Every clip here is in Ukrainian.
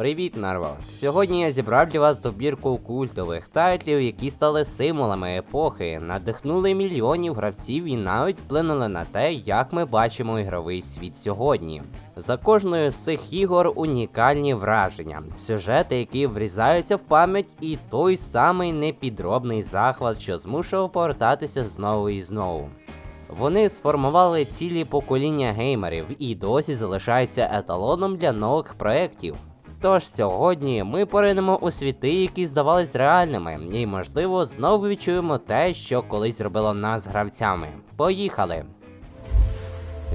Привіт, народ! Сьогодні я зібрав для вас добірку культових тайтлів, які стали символами епохи, надихнули мільйонів гравців і навіть вплинули на те, як ми бачимо ігровий світ сьогодні. За кожною з цих ігор унікальні враження, сюжети, які врізаються в пам'ять, і той самий непідробний захват, що змушував повертатися знову і знову. Вони сформували цілі покоління геймерів і досі залишаються еталоном для нових проєктів. Тож сьогодні ми поринемо у світи, які здавались реальними, і можливо знову відчуємо те, що колись зробило нас гравцями. Поїхали!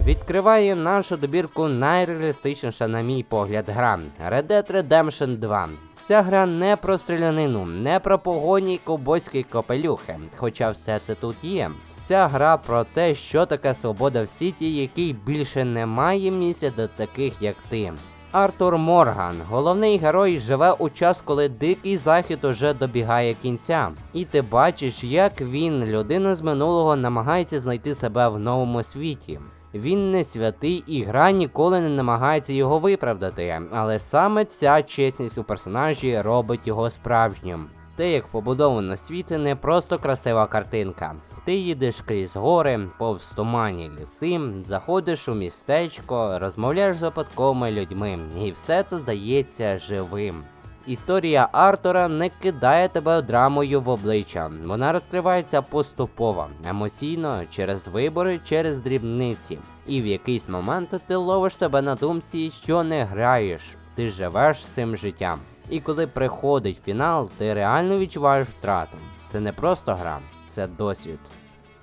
Відкриває нашу добірку найреалістичніша, на мій погляд, гра Red Dead Redemption 2. Ця гра не про стрілянину, не про погоні й ковбойські копелюхи, хоча все це тут є. Ця гра про те, що таке свобода в світі, який більше не має місця до таких, як ти. Артур Морган, головний герой, живе у час, коли дикий захід уже добігає кінця. І ти бачиш, як він, людина з минулого, намагається знайти себе в новому світі. Він не святий, і гра ніколи не намагається його виправдати, але саме ця чесність у персонажі робить його справжнім. Те, як побудовано світ, не просто красива картинка. Ти їдеш крізь гори, повз тумані ліси, заходиш у містечко, розмовляєш з випадковими людьми, і все це здається живим. Історія Артура не кидає тебе драмою в обличчя. Вона розкривається поступово, емоційно, через вибори, через дрібниці. І в якийсь момент ти ловиш себе на думці, що не граєш, ти живеш цим життям. І коли приходить фінал, ти реально відчуваєш втрату. Це не просто гра, це досвід.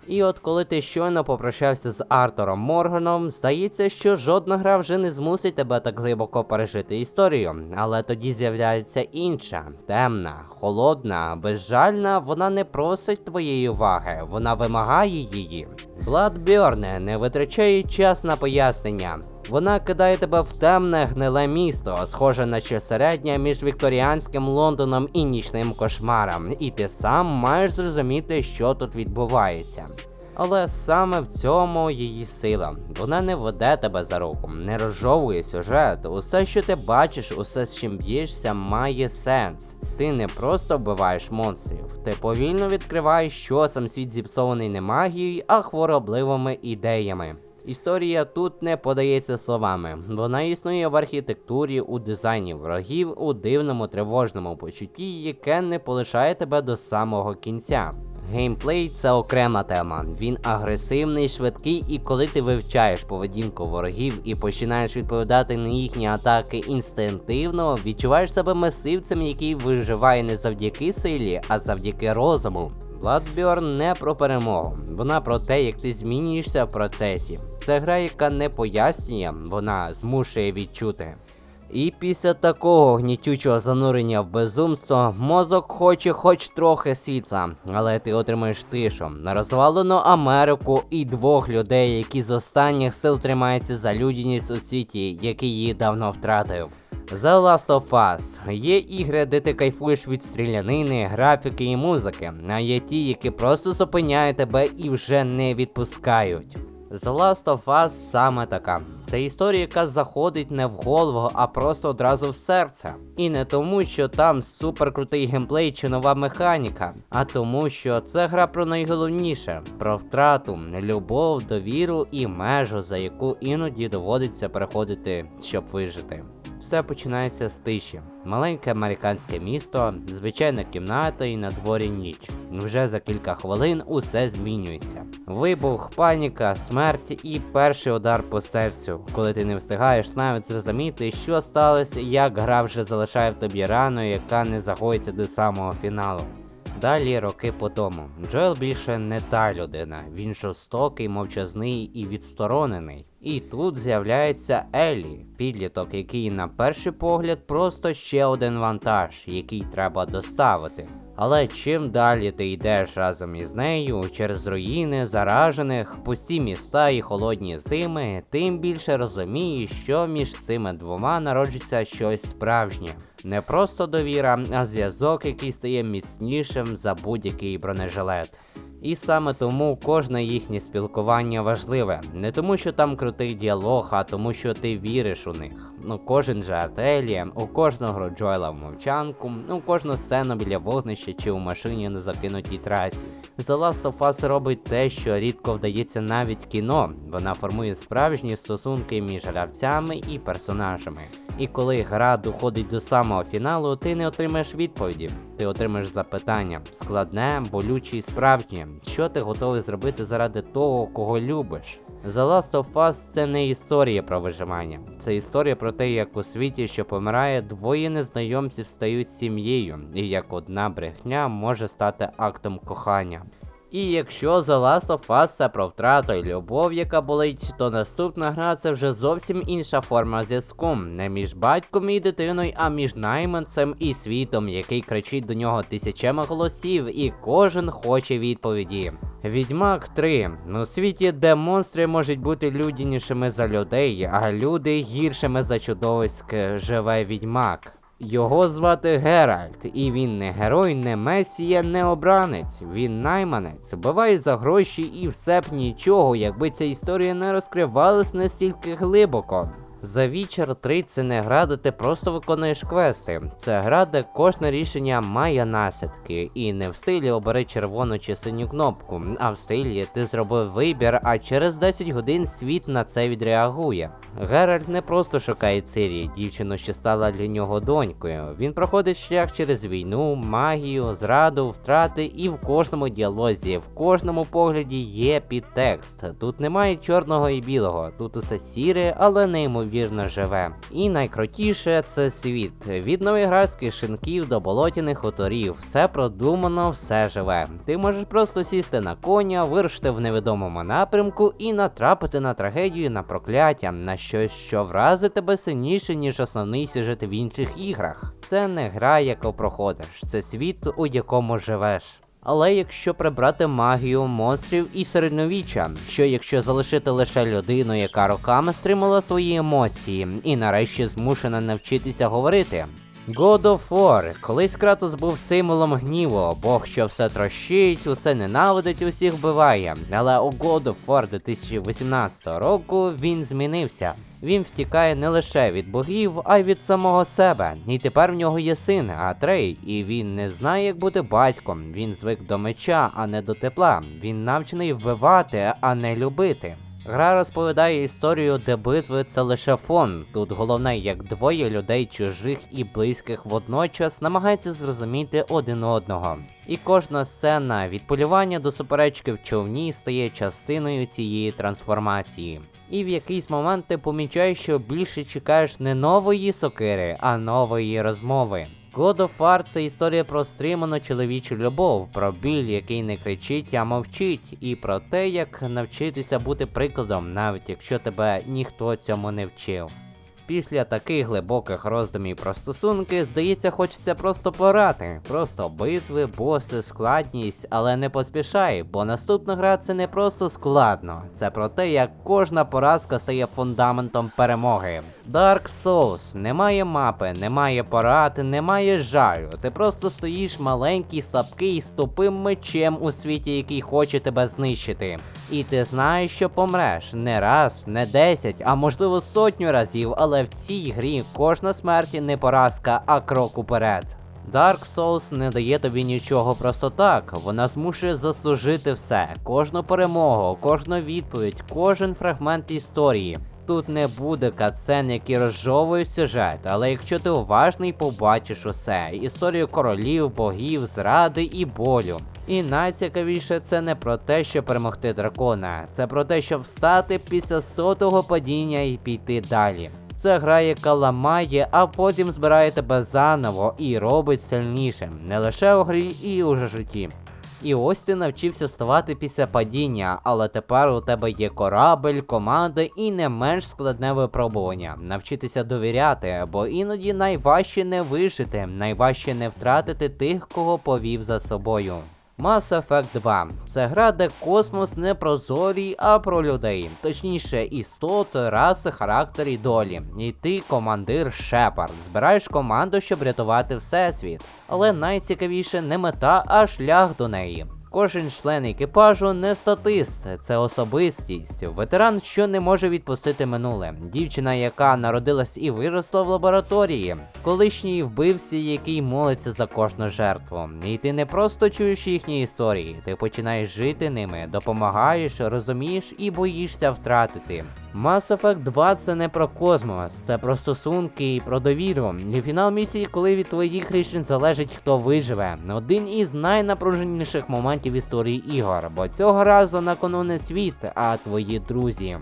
І от коли ти щойно попрощався з Артуром Морганом, здається, що жодна гра вже не змусить тебе так глибоко пережити історію. Але тоді з'являється інша, темна, холодна, безжальна, вона не просить твоєї уваги, вона вимагає її. Bloodburn не витрачає час на пояснення. Вона кидає тебе в темне гниле місто, схоже на щось середнє між вікторіанським Лондоном і нічним кошмаром, і ти сам маєш зрозуміти, що тут відбувається. Але саме в цьому її сила. Вона не веде тебе за руку, не розжовує сюжет. Усе, що ти бачиш, усе з чим б'єшся, має сенс. Ти не просто вбиваєш монстрів, ти повільно відкриваєш, що сам світ зіпсований не магією, а хворобливими ідеями. Історія тут не подається словами, вона існує в архітектурі, у дизайні ворогів, у дивному тривожному почутті, яке не полишає тебе до самого кінця. Геймплей це окрема тема. Він агресивний, швидкий, і коли ти вивчаєш поведінку ворогів і починаєш відповідати на їхні атаки інстинктивно, відчуваєш себе месивцем, який виживає не завдяки силі, а завдяки розуму. Bloodborne не про перемогу, вона про те, як ти змінюєшся в процесі. Це гра, яка не пояснює, вона змушує відчути. І після такого гнітючого занурення в безумство мозок хоче хоч трохи світла, але ти отримаєш тишу, розвалену Америку і двох людей, які з останніх сил тримаються за людяність у світі, який її давно втратив. The Last of Us є ігри, де ти кайфуєш від стрілянини, графіки і музики, а є ті, які просто зупиняють тебе і вже не відпускають. The Last of Us саме така. Це історія, яка заходить не в голову, а просто одразу в серце. І не тому, що там суперкрутий геймплей чи нова механіка, а тому, що це гра про найголовніше: про втрату, любов, довіру і межу, за яку іноді доводиться переходити, щоб вижити. Все починається з тиші. Маленьке американське місто, звичайна кімната і на дворі ніч. Вже за кілька хвилин усе змінюється. Вибух, паніка, смерть і перший удар по серцю, коли ти не встигаєш навіть зрозуміти, що сталося, як гра вже залишає в тобі рану, яка не загоїться до самого фіналу. Далі роки по тому. Джоел більше не та людина, він жорстокий, мовчазний і відсторонений. І тут з'являється Еллі, підліток, який на перший погляд просто ще один вантаж, який треба доставити. Але чим далі ти йдеш разом із нею через руїни, заражених, пусті міста і холодні зими, тим більше розумієш, що між цими двома народжується щось справжнє. Не просто довіра, а зв'язок, який стає міцнішим за будь-який бронежилет. І саме тому кожне їхнє спілкування важливе. Не тому, що там крутий діалог, а тому, що ти віриш у них. Ну, кожен жарт Елі, у кожного Джоела в мовчанку, у кожну сцену біля вогнища чи у машині на закинутій трасі. The Last of Us робить те, що рідко вдається навіть кіно. Вона формує справжні стосунки між гравцями і персонажами. І коли гра доходить до самого фіналу, ти не отримаєш відповіді. Ти отримаєш запитання складне, болюче і справжнє. Що ти готовий зробити заради того, кого любиш? The Last of Us це не історія про виживання, це історія про те, як у світі, що помирає, двоє незнайомців стають сім'єю, і як одна брехня може стати актом кохання. І якщо The Last of Us це про втрату і любов, яка болить, то наступна гра це вже зовсім інша форма зв'язку. Не між батьком і дитиною, а між найманцем і світом, який кричить до нього тисячами голосів, і кожен хоче відповіді. Відьмак 3. У світі, де монстри можуть бути людянішими за людей, а люди гіршими за чудовиськ, живе відьмак. Його звати Геральт, і він не герой, не месія, не обранець. Він найманець, вбиває за гроші і все б нічого, якби ця історія не розкривалась настільки глибоко. За Witcher 3 це не гра, де ти просто виконуєш квести. Це гра, де кожне рішення має наслідки. І не в стилі обери червону чи синю кнопку, а в стилі ти зробив вибір, а через 10 годин світ на це відреагує. Геральт не просто шукає Цирі, дівчину, що стала для нього донькою. Він проходить шлях через війну, магію, зраду, втрати, і в кожному діалозі, в кожному погляді є підтекст. Тут немає чорного і білого, тут усе сіре, але неймовірно живе. І найкрутіше це світ. Від новіградських шинків до болотяних хуторів. Все продумано, все живе. Ти можеш просто сісти на коня, вирушити в невідомому напрямку і натрапити на трагедію, на прокляття, на щось, що вразить тебе сильніше, ніж основний сюжет в інших іграх. Це не гра, яку проходиш, це світ, у якому живеш. Але якщо прибрати магію, монстрів і середньовіччя, що якщо залишити лише людину, яка роками стримала свої емоції, і нарешті змушена навчитися говорити. God of War. Колись Кратос був символом гніву, Бог, що все трощить, усе ненавидить, усіх вбиває. Але у God of War 2018 року він змінився. Він втікає не лише від богів, а й від самого себе. І тепер в нього є син, Атрей, і він не знає, як бути батьком. Він звик до меча, а не до тепла. Він навчений вбивати, а не любити. Гра розповідає історію, де битви це лише фон. Тут головне, як двоє людей чужих і близьких водночас намагаються зрозуміти один одного. І кожна сцена від полювання до суперечки в човні стає частиною цієї трансформації. І в якийсь момент ти помічаєш, що більше чекаєш не нової сокири, а нової розмови. God of War – це історія про стриману чоловічу любов, про біль, який не кричить, а мовчить, і про те, як навчитися бути прикладом, навіть якщо тебе ніхто цьому не вчив. Після таких глибоких роздумів про стосунки, здається, хочеться просто порати. Просто битви, боси, складність, але не поспішай, бо наступна гра це не просто складно, це про те, як кожна поразка стає фундаментом перемоги. Dark Souls немає мапи, немає порад, немає жалю. Ти просто стоїш маленький, слабкий, з тупим мечем у світі, який хоче тебе знищити. І ти знаєш, що помреш не раз, не десять, а можливо сотню разів, але в цій грі кожна смерть не поразка, а крок уперед. Dark Souls не дає тобі нічого просто так. Вона змушує заслужити все, кожну перемогу, кожну відповідь, кожен фрагмент історії. Тут не буде катсцен, які розжовують сюжет, але якщо ти уважний, побачиш усе: історію королів, богів, зради і болю. І найцікавіше це не про те, щоб перемогти дракона, це про те, щоб встати після сотого падіння і піти далі. Це гра, яка ламає, а потім збирає тебе заново і робить сильнішим, не лише у грі і у житті. І ось ти навчився ставати після падіння, але тепер у тебе є корабель, команда і не менш складне випробування. Навчитися довіряти, бо іноді найважче не вижити, найважче не втратити тих, кого повів за собою. Mass Effect 2 це гра, де космос не про зорі, а про людей, точніше, істоти, раси, характер і долі. І ти, командир Шепард, збираєш команду, щоб рятувати всесвіт. Але найцікавіше не мета, а шлях до неї. Кожен член екіпажу не статист, це особистість. Ветеран, що не може відпустити минуле. Дівчина, яка народилась і виросла в лабораторії, колишній вбивці, який молиться за кожну жертву. І ти не просто чуєш їхні історії, ти починаєш жити ними, допомагаєш, розумієш і боїшся втратити. Mass Effect 2 це не про космос, це про стосунки і про довіру. І фінал місії, коли від твоїх рішень залежить, хто виживе. Один із найнапруженіших моментів історії ігор, бо цього разу на кону не світ, а твої друзі.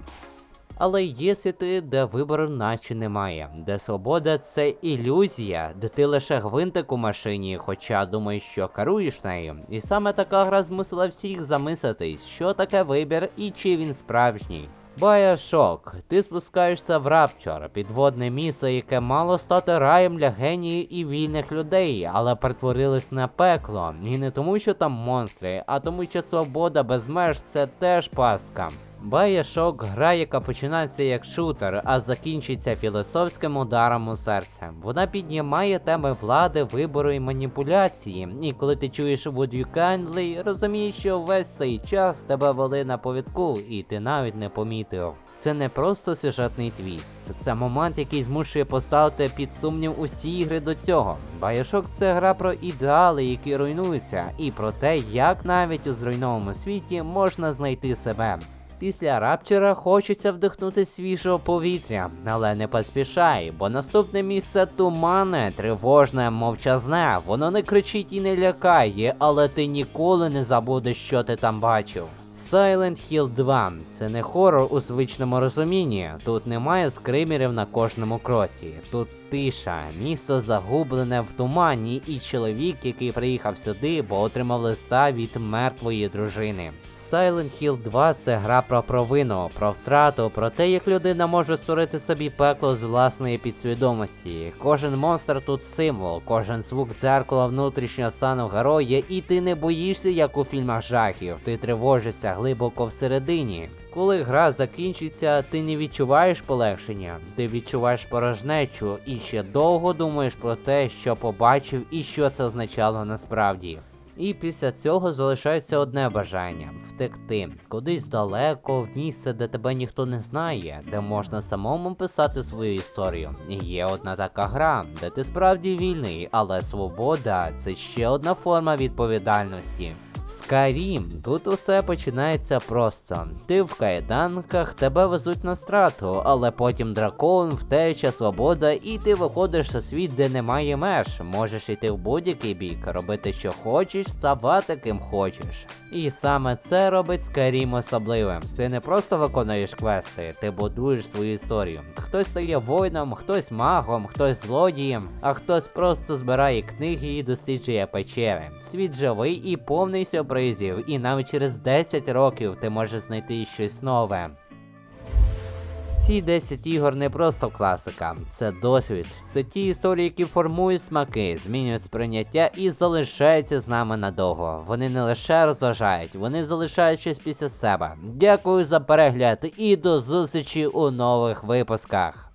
Але є світи, де вибору наче немає, де свобода це ілюзія, де ти лише гвинтик у машині, хоча думаєш, що керуєш нею. І саме така гра змусила всіх замислитись, що таке вибір і чи він справжній. Байошок, ти спускаєшся в Рапчор, підводне місто, яке мало стати раєм для геніїв і вільних людей, але перетворилось на пекло. І не тому, що там монстри, а тому, що свобода без меж це теж пастка. Байошок гра, яка починається як шутер, а закінчиться філософським ударом у серце. Вона піднімає теми влади, вибору і маніпуляції. І коли ти чуєш Would you kindly, розумієш, що весь цей час тебе вели на повідку, і ти навіть не помітив. Це не просто сюжетний твіст, це момент, який змушує поставити під сумнів усі ігри до цього. Байошок це гра про ідеали, які руйнуються, і про те, як навіть у зруйнованому світі можна знайти себе. Після рапчера хочеться вдихнути свіжого повітря, але не поспішай, бо наступне місце тумане, тривожне, мовчазне. Воно не кричить і не лякає, але ти ніколи не забудеш, що ти там бачив. Silent Hill 2 це не хорор у звичному розумінні. Тут немає скримерів на кожному кроці. Тут тиша, місто загублене в тумані, і чоловік, який приїхав сюди, бо отримав листа від мертвої дружини. Silent Hill 2 це гра про провину, про втрату, про те, як людина може створити собі пекло з власної підсвідомості. Кожен монстр тут символ, кожен звук дзеркала внутрішнього стану героя, і ти не боїшся, як у фільмах жахів, ти тривожишся глибоко всередині. Коли гра закінчиться, ти не відчуваєш полегшення, ти відчуваєш порожнечу і ще довго думаєш про те, що побачив і що це означало насправді. І після цього залишається одне бажання втекти кудись далеко, в місце, де тебе ніхто не знає, де можна самому писати свою історію. І є одна така гра, де ти справді вільний, але свобода це ще одна форма відповідальності. Skyrim, тут усе починається просто. Ти в кайданках, тебе везуть на страту, але потім дракон, втеча, свобода, і ти виходиш у світ, де немає меж. Можеш йти в будь-який бік, робити що хочеш, ставати ким хочеш. І саме це робить Skyrim особливим. Ти не просто виконуєш квести, ти будуєш свою історію. Хтось стає воїном, хтось магом, хтось злодієм, а хтось просто збирає книги і досліджує печери. Світ живий і повний сюрпризів, і навіть через 10 років ти можеш знайти щось нове. Ці 10 ігор не просто класика, це досвід. Це ті історії, які формують смаки, змінюють сприйняття і залишаються з нами надовго. Вони не лише розважають, вони залишають щось після себе. Дякую за перегляд і до зустрічі у нових випусках.